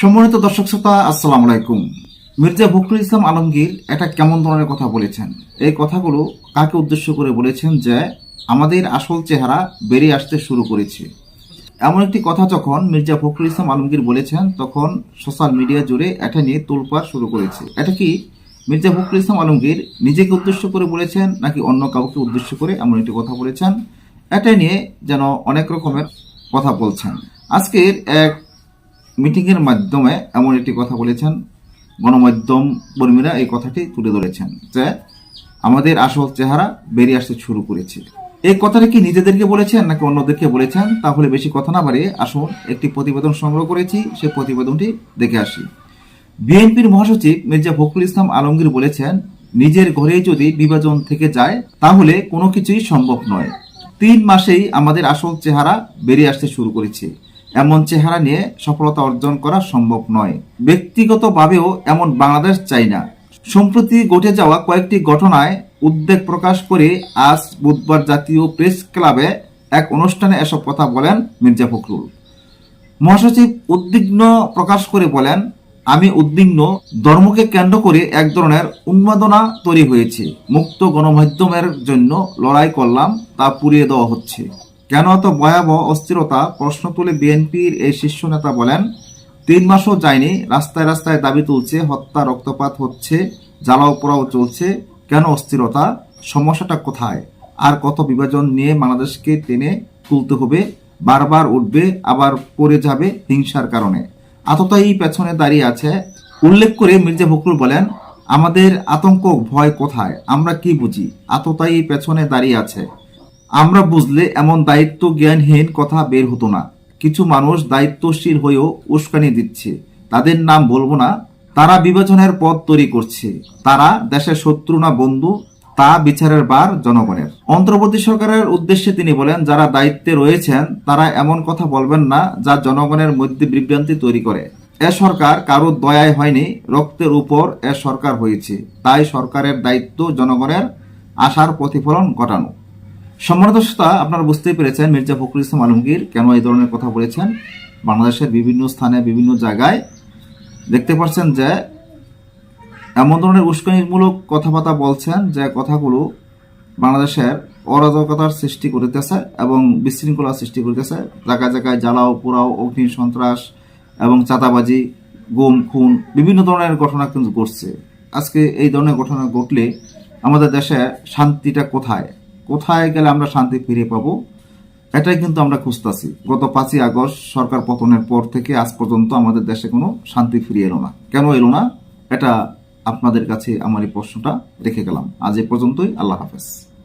সম্মানিত দর্শক শ্রোতা, আসসালাম আলাইকুম। মির্জা ফখরুল ইসলাম আলমগীর এটা কেমন ধরনের কথা বলেছেন? এই কথাগুলো কাকে উদ্দেশ্য করে বলেছেন যে, আমাদের আসল চেহারা বেরিয়ে আসতে শুরু করেছে। এমন একটি কথা যখন মির্জা ফখরুল ইসলাম আলমগীর বলেছেন, তখন সোশ্যাল মিডিয়া জুড়ে এটা নিয়ে তোলপাড় শুরু করেছে। এটা কি মির্জা ফখরুল ইসলাম আলমগীর নিজেকে উদ্দেশ্য করে বলেছেন, নাকি অন্য কাউকে উদ্দেশ্য করে এমন একটি কথা বলেছেন? এটা নিয়ে যেন অনেক রকমের কথা বলছেন। আজকের এক মিটিংয়ের মাধ্যমে এমন একটি কথা বলেছেন গণমাধ্যম কর্মীরা এই কথাটি তুলে ধরেছেন যে আমাদের আসল চেহারা বেরিয়ে আসতে শুরু করেছে। এই কথাটা কি নিজেদেরকে বলেছেন নাকি অন্যদেরকে বলেছেন? তাহলে বেশি কথা না বাড়িয়ে আসুন, একটি প্রতিবেদন সংগ্রহ করেছি, সেই প্রতিবেদনটি দেখে আসি। বিএনপির মহাসচিব মির্জা ফখরুল ইসলাম আলমগীর বলেছেন, নিজের ঘরেই যদি বিভাজন থেকে যায়, তাহলে কোনো কিছুই সম্ভব নয়। তিন মাসেই আমাদের আসল চেহারা বেরিয়ে আসতে শুরু করেছে। এমন চেহারা নিয়ে সফলতা অর্জন করা সম্ভব নয়। ব্যক্তিগতভাবেও এমন বাংলাদেশ চাই না। সম্প্রতি ঘটে যাওয়া কয়েকটি ঘটনায় উদ্বেগ প্রকাশ করে আজ বুধবার জাতীয় প্রেস ক্লাবে এক অনুষ্ঠানে এসব কথা বলেন মির্জা ফখরুল। মহাসচিব উদ্বিগ্ন প্রকাশ করে বলেন, আমি উদ্বিগ্ন। ধর্মকে কেন্দ্র করে এক ধরনের উন্মাদনা তৈরি হয়েছে। মুক্ত গণমাধ্যমের জন্য লড়াই করলাম, তা পুড়িয়ে দেওয়া হচ্ছে। কেন এত ভয়াবহ অস্থিরতা? প্রশ্ন তুলে বিএনপির এই শীর্ষ নেতা বলেন, তিন মাসও যায়নি, রাস্তায় রাস্তায় দাবি তুলছে, হত্যা, রক্তপাত হচ্ছে, জ্বালাও পোড়াও চলছে। কেন অস্থিরতা? সমস্যাটা কোথায়? আর কত বিভাজন নিয়ে বাংলাদেশকে টেনে তুলতে হবে? বারবার উঠবে, আবার পড়ে যাবে হিংসার কারণে। আততায়ী পেছনে দাঁড়িয়ে আছে। উল্লেখ করে মির্জা ফখরুল বলেন, আমাদের আতঙ্ক, ভয় কোথায়? আমরা কি বুঝি? আততায়ী পেছনে দাঁড়িয়ে আছে। আমরা বুঝলে এমন দায়িত্ব জ্ঞানহীন কথা বের হতো না। কিছু মানুষ দায়িত্বশীল হয়েও উস্কানি দিচ্ছে। তাদের নাম বলব না, তারা বিভাজনের পথ তৈরি করছে। তারা দেশের শত্রু না বন্ধু, তা বিচারের বার জনগণের। অন্তর্বর্তী সরকারের উদ্দেশ্যে তিনি বলেন, যারা দায়িত্বে রয়েছেন, তারা এমন কথা বলবেন না যা জনগণের মধ্যে বিভ্রান্তি তৈরি করে। এ সরকার কারও দয়ায় হয়নি, রক্তের উপর এ সরকার হয়েছে। তাই সরকারের দায়িত্ব জনগণের আশার প্রতিফলন ঘটানো। সম্মানিত শ্রোতা আপনারা বুঝতেই পেরেছেন মির্জা ফখরুল ইসলাম আলমগীর কেন এই ধরনের কথা বলেছেন। বাংলাদেশের বিভিন্ন স্থানে, বিভিন্ন জায়গায় দেখতে পাচ্ছেন যে এমন ধরনের উস্কানিমূলক কথাবার্তা বলছেন যে কথাগুলো বাংলাদেশের অরাজকতার সৃষ্টি করিতেছে এবং বিশৃঙ্খলার সৃষ্টি করিতেছে। জায়গায় জায়গায় জ্বালাও, পোড়াও, অগ্নি, সন্ত্রাস এবং চাঁদাবাজি, গুম, খুন, বিভিন্ন ধরনের ঘটনা কিন্তু ঘটছে। আজকে এই ধরনের ঘটনা ঘটলে আমাদের দেশে শান্তিটা কোথায়? কোথায় গেলে আমরা শান্তি ফিরে পাবো, এটাই কিন্তু আমরা খুঁজতেছি। গত পাঁচই আগস্ট সরকার পতনের পর থেকে আজ পর্যন্ত আমাদের দেশে কোনো শান্তি ফিরে এলো না। কেন এলো না? এটা আপনাদের কাছে আমার এই প্রশ্নটা রেখে গেলাম। আজ এ পর্যন্তই, আল্লাহ হাফেজ।